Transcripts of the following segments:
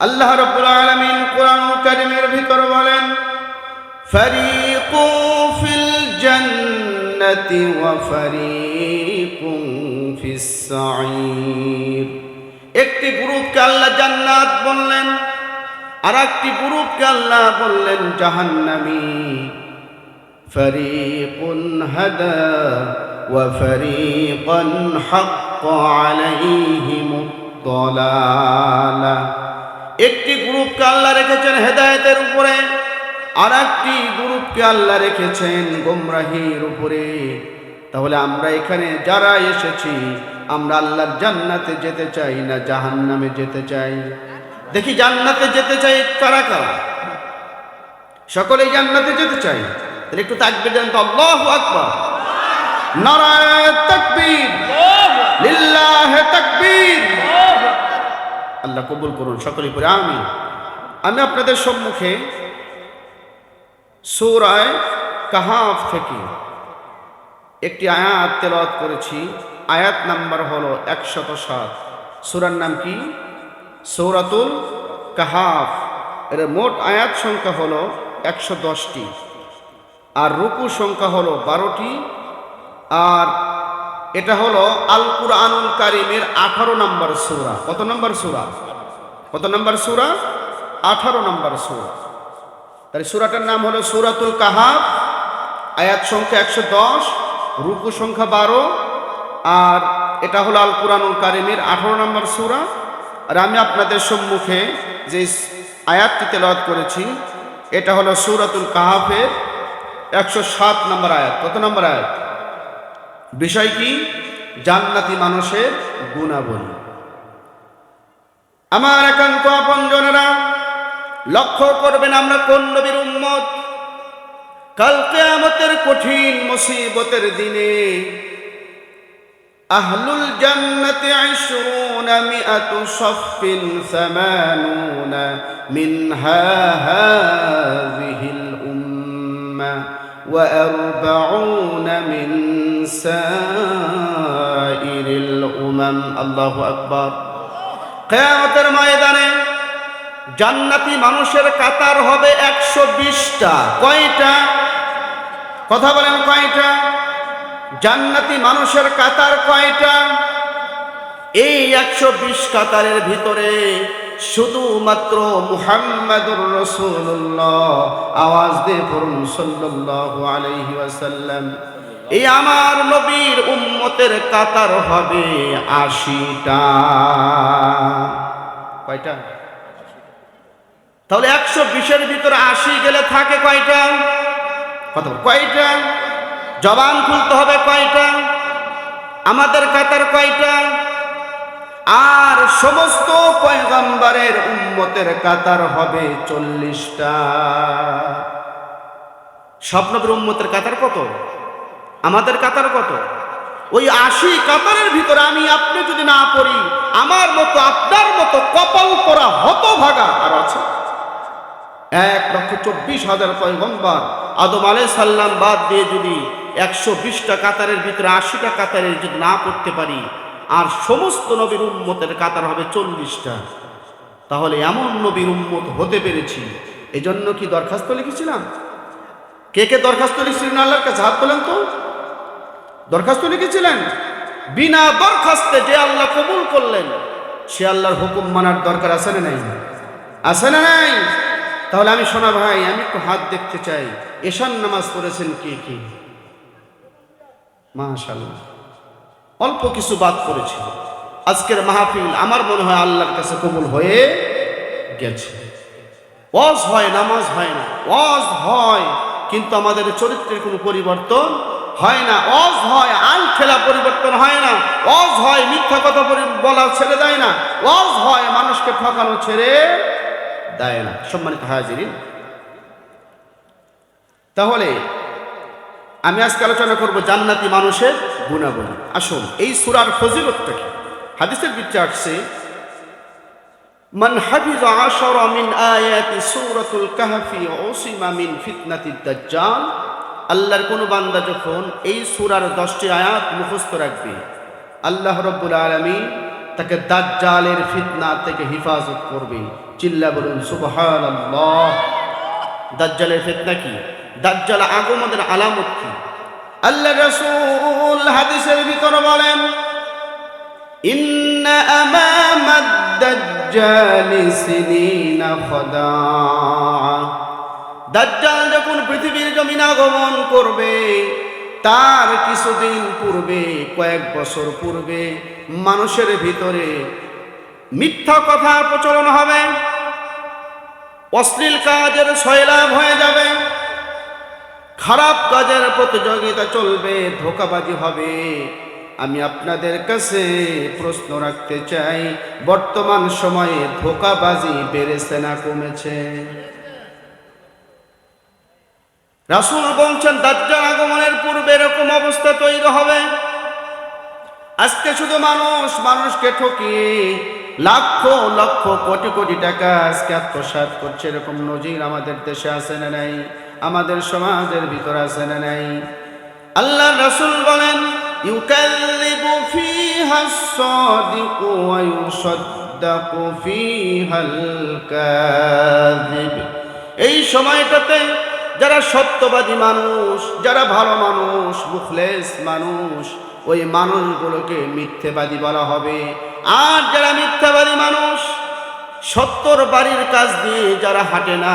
আল্লাহ রব্বুল আলামিন কোরআন কারীমের ভিতর বলেন ফারিকু ফিল জান্নাতি ওয়া ফারিকুন ফিস সাঈর একটি গ্রুপকে আল্লাহ জান্নাত বললেন আর একটি গ্রুপকে আল্লাহ বললেন জাহান্নামী فريق هدى وفريقا حق عليهم الضلاله একটি গ্রুপকে আল্লাহ রেখেছেন হেদায়েতের উপরে আর একটি গ্রুপকে আল্লাহ রেখেছেন গোমরাহির উপরে। তাহলে আমরা এখানে যারা এসেছি আমরা আল্লাহর জান্নাতে যেতে চাই না জাহান্নামে যেতে চাই? দেখি জান্নাতে যেতে চাই কারা কারা? সকলেই জান্নাতে যেতে চাই তাহলে একটু তাকবির দেন তো আল্লাহু আকবার। নারায়ে তাকবীর। লিল্লাহে তাকবীর। আল্লাহ কবুল করুন, সকলেই করে আমি আমি আপনাদের সম্মুখে সূরায় কাহাফ থেকে একটি আয়াত তেলাওয়াত করেছি। আয়াত নাম্বার হলো একশত সাত। সুরার নাম কি? সৌরাতুল কাহাফ। এর মোট আয়াত সংখ্যা হলো একশো দশটি। আর রুকু সংখ্যা হলো বারোটি। আর এটা হলো আল কুরআনুল কারিমের আঠারো নম্বর সূরা। কত নম্বর সূরা? কত নম্বর সুরা? আঠারো নম্বর সূরা। তাহলে সূরাটার নাম হলো সুরাতুল কাহাফ, আয়াত সংখ্যা একশো দশ, রুকু সংখ্যা বারো, আর এটা হলো আল কুরআনুল কারিমের আঠারো নম্বর সূরা। আর আমি আপনাদের সম্মুখে যে আয়াতটি তেলাওয়াত করেছি, এটা হলো সূরাতুল কাহাফের একশো সাত নম্বর আয়াত। কত নম্বর আয়াত? বিষয় কি? জান্নাতি মানুষের গুণাবলী। আমার একান্ত আপনজনেরা লক্ষ্য করবেন আমরা কোন নবীর উম্মত? কাল কেয়ামতের কঠিন মুসিবতের দিনে আহলুল জান্নাতি আশরুন মিআতু সাফিন সামানুনা মিনহা হাযিহিল উম্মাহ وأربعون من سائر الأمم الله أكبر কেয়ামতের ময়দানে জান্নাতি মানুষের কাতার হবে একশো বিশটা কয়টা কথা বলেন কয়টা জান্নাতি মানুষের কাতার কয়টা এই একশো বিশ কাতারের ভিতরে শুধুমাত্র মুহাম্মাদুর রসুল্লাহ আওয়াজ দিয়ে পড়ুন, সাল্লাল্লাহু আলাইহি ওয়াসাল্লাম। এই আমার নবীর উম্মতের কাতার হবে আশিটা। কয়টা? তাহলে একশো বিশের ভিতরে আশি গেলে থাকে কয়টা? কত? কয়টা? জবান খুলতে হবে কয়টা? আমাদের কাতার কয়টা? আর সমস্ত পয়গম্বরের উম্মতের কাতার হবে চল্লিশটা। স্বপ্নবীর উম্মতের কাতার কত? আমাদের কাতার কত? ওই আশি কাতারের ভিতরে আমি আপনি যদি না পড়ি, আমার মতো, আপনার মতো কপাল করা হতভাগা আর আছে। এক লক্ষ চব্বিশ হাজার পয়গম্বর। আদম আলাই সাল্লাম বাদ দিয়ে যদি একশো বিশটা কাতারের ভিতরে আশিটা কাতারের যদি না পড়তে পারি আর সমস্ত নবীর উম্মতের কাতার হবে চল্লিশটা। তাহলে এমন নবীর উম্মত হতে পেরেছি। এই জন্য কি দরখাস্ত লিখেছিলাম? কে কে দরখাস্ত লিখেছিলেন? আল্লাহর কাছে হাত তোলেন তো। দরখাস্ত লিখেছিলেন? বিনা দরখাস্তে যে আল্লাহ কবুল করলেন, সে আল্লাহর হুকুম মানার দরকার আছে না নাই? আছে না নাই? তাহলে আমি শোনা ভাই, আমি একটু হাত দেখতে চাই। এশান নামাজ পড়েছেন কে কে? মাশাল্লাহ অল্প কিছু বাদ করেছিল আজকের মাহফিল আমার মনে হয় আল্লাহর কাছে কবুল হয়ে গেছে। ওয়াজ হয়, নামাজ হয় না। ওয়াজ হয়, কিন্তু আমাদের চরিত্রের কোনো পরিবর্তন হয় না। অজ হয় আল খেলা পরিবর্তন হয় না। অজ হয়, মিথ্যা কথা বলা ছেড়ে দেয় না। অজ হয়, মানুষকে ঠকানো ছেড়ে দেয় না। সম্মানিত হাজিরিন, তাহলে আমি আজকে আলোচনা করব জান্নাতি মানুষের গুণাগুণ আসুন, এই সুরার ফজিলতটা কি হাদিসের ভিতরে আসছে আশরা মিন আয়াতি সূরাতুল কাহফি উসিমা মিন ফিতনাতিদ দাজ্জাল আল্লাহর কোন বান্দা যখন এই সূরার 10টি আয়াত মুখস্থ রাখবে, আল্লাহ রাব্বুল আলামিন তাকে দাজ্জালের ফিতনা থেকে হেফাজত করবে চিল্লা বলুন সুবহান দাজ্জালের ফিতনা কি? দাজ্জাল আগমনের আলামত কি? আল্লাহ রাসূল হাদিসের ভিতরে বলেন দাজ্জালি যখন পৃথিবীর জমিন আগমন করবে, তার কিছুদিন পূর্বে, কয়েক বছর পূর্বে মানুষের ভিতরে মিথ্যা কথার প্রচলন হবে, অশ্লীল কাজের সয়লাভ হয়ে যাবে। খারাপ কাজের প্রতিযোগিতা চলবে, ধোকাবাজি হবে। আমি আপনাদের কাছে প্রশ্ন রাখতে চাই, বর্তমান সময়ে ধোকাবাজি বেড়েছে না কমেছে? রাসুল বলছেন, দাজ্জাল আগমনের পূর্বে এরকম অবস্থা তৈরি হবে। আজকে শুধু মানুষ, মানুষকে ঠকিয়ে লক্ষ লক্ষ, কোটি কোটি টাকা আজকে আত্মসাৎ করছে, এরকম নজির আমাদের দেশে আসে না নাই? আমাদের সমাজের ভিতর আছে না নাই? আল্লাহ রসুল বলেন এই সময়টাতে যারা সত্যবাদী মানুষ, যারা ভালো মানুষ, মুখলেস মানুষ, ওই মানুষগুলোকে মিথ্যেবাদী বলা হবে। আর যারা মিথ্যাবাদী মানুষ, সত্যর বাড়ির কাজ দিয়ে যারা হাঁটে না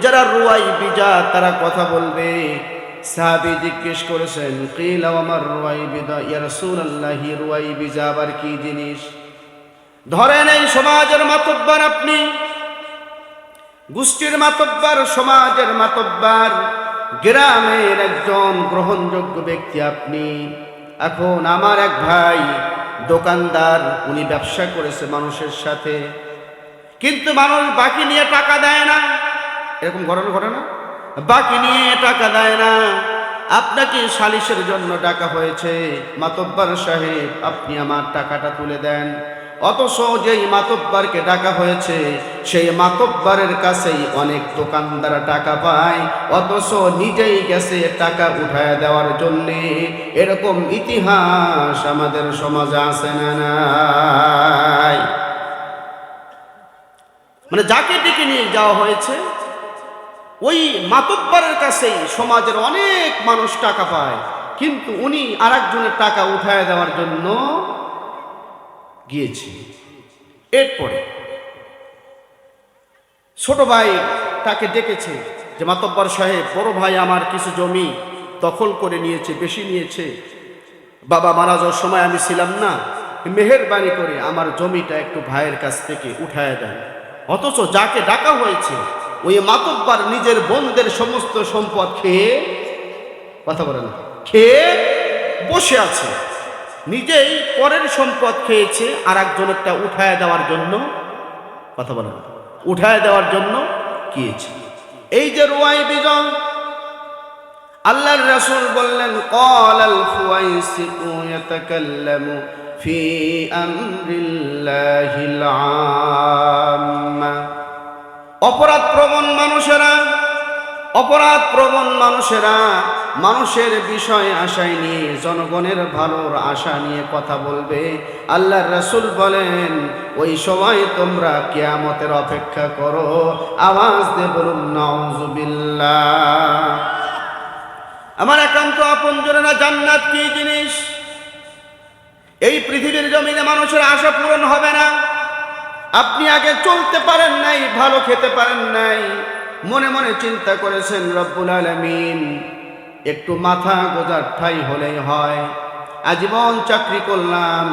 যারা রুয়াই বিজা তারা কথা বলবে। সাহাবি জিজ্ঞেস করেছেন, কিল আমার রুয়াই বিদা ইয়া রাসূলুল্লাহ, রুয়াই বিজা আবার কি জিনিস? ধরেন এই সমাজের মাতব্বার আপনি। গোষ্ঠীর মাতব্বার, সমাজের মাতব্বার, গ্রামের একজন গ্রহণযোগ্য ব্যক্তি আপনি। এখন আমার এক ভাই দোকানদার, উনি ব্যবসা করেছে মানুষের সাথে। কিন্তু মানুষ বাকি নিয়ে টাকা দেয় না। এরকম ঘটনা ঘটে না? বাকি নিয়ে টাকা দেয় না। আপনাকে সালিশের জন্য ডাকা হয়েছে। মাতব্বার সাহেব, আপনি আমার টাকাটা তুলে দেন। অথচ যেই মাতব্বারকে ডাকা হয়েছে, সেই মাতব্বারের কাছেই অনেক দোকানদার টাকা পায়। অথচ নিজেই গেছে টাকা উঠায় দেওয়ার জন্যে। এরকম ইতিহাস আমাদের সমাজে আছে না মানে যাকে ডেকে নিয়ে যাওয়া হয়েছে ওই মাতব্বারের কাছেই সমাজের অনেক মানুষ টাকা পায়। কিন্তু উনি আর একজনের টাকা উঠায় দেওয়ার জন্য গিয়েছি। এরপরে ছোট ভাই তাকে ডেকেছে যে, মাতব্বর সাহেব, বড় ভাই আমার কিছু জমি দখল করে নিয়েছে, বেশি নিয়েছে। বাবা মারা যাওয়ার সময় আমি ছিলাম না। মেহেরবানি করে আমার জমিটা একটু ভাইয়ের কাছ থেকে উঠায় দেন। অথচ যাকে ডাকা হয়েছে ওই মাতব্বার নিজের বোনদের সমস্ত সম্পদ খেয়ে কথা বলেন খেয়ে বসে আছে নিজেই পরের সম্পদ খেয়েছে আর একজনেরটা উঠায় দেওয়ার জন্য কথা বলেন উঠায় দেওয়ার জন্য গিয়েছে এই যে রুয়াই বিজন আল্লাহর রাসূল বললেন قال الفويسق يتكلم في امر الله العام অপরাধ প্রবণ মানুষেরা অপরাধ প্রবণ মানুষেরা মানুষের বিষয় আশায় নিয়ে, জনগণের ভালোর আশা নিয়ে কথা বলবে। আল্লাহ রাসূল বলেন, ওই সময় তোমরা কেয়ামতের অপেক্ষা করো। আওয়াজ দিয়ে বলুন নাউজুবিল্লাহ আমার একান্ত আপনজনেরা জান্নাত কি জিনিস? এই পৃথিবীর জমিনে মানুষের আশা পূরণ হবে না। আপনি আগে চলতে পারেন নাই, ভালো খেতে পারেন নাই। মনে মনে চিন্তা করেছেন, রব্বুল আলমিন, একটু মাথা গোজার ঠাই হলেই হয়। আজীবন চাকরি করলাম,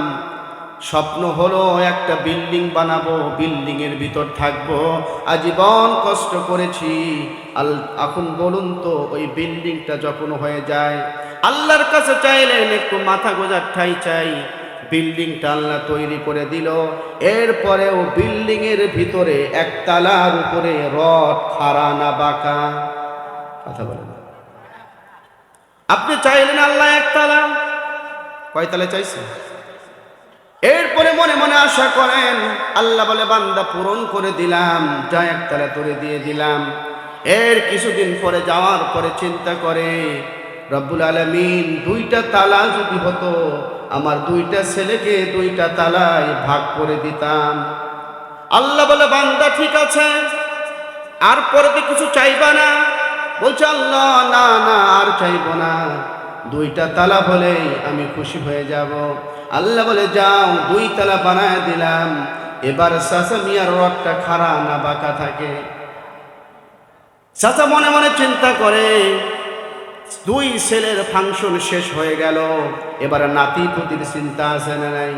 স্বপ্ন হলো একটা বিল্ডিং বানাবো বিল্ডিং এর ভিতর থাকব। আজীবন কষ্ট করেছি। আল, এখন বলুন তো, ওই বিল্ডিংটা যখন হয়ে যায়, আল্লাহর কাছে চাইলেন একটু মাথা গোজার ঠাই চাই। বিল্ডিংটা আল্লাহ তৈরি করে দিল। এরপরেও বিল্ডিং এর ভিতরে একতলার উপরে রড খাড়া না বাঁকা। কথা বলেন আপনি চাইলেন আল্লাহ একতলা। কয়তলা চাইছেন? এরপরে মনে মনে আশা করেন, আল্লাহ বলে, বান্দা পূরণ করে দিলাম, যা একতলা তুলে দিয়ে দিলাম। এর কিছুদিন পরে যাওয়ার পরে চিন্তা করে, রব্বুল আলমিন দুইটা তালা যদি হতো আমার দুইটা ছেলেকে দুইটা তালায় ভাগ করে দিতাম। আল্লাহ বলে, বান্দা, ঠিক আছে, আর পরে তো কিছু চাইবা না? বলছে, আল্লাহ, না না, আর চাইব না। দুইটা তালা বলেই আমি খুশি হয়ে যাব। আল্লাহ বলে, যাও, দুই তালা বানায় দিলাম। এবার সাসা মিয়ার রথটা খাড়া না বাঁকা থাকে। চাচা মনে মনে চিন্তা করে দুই ছেলের ফাংশন শেষ হয়ে গেল। এবার নাতি পুতির চিন্তা আছে না নাই?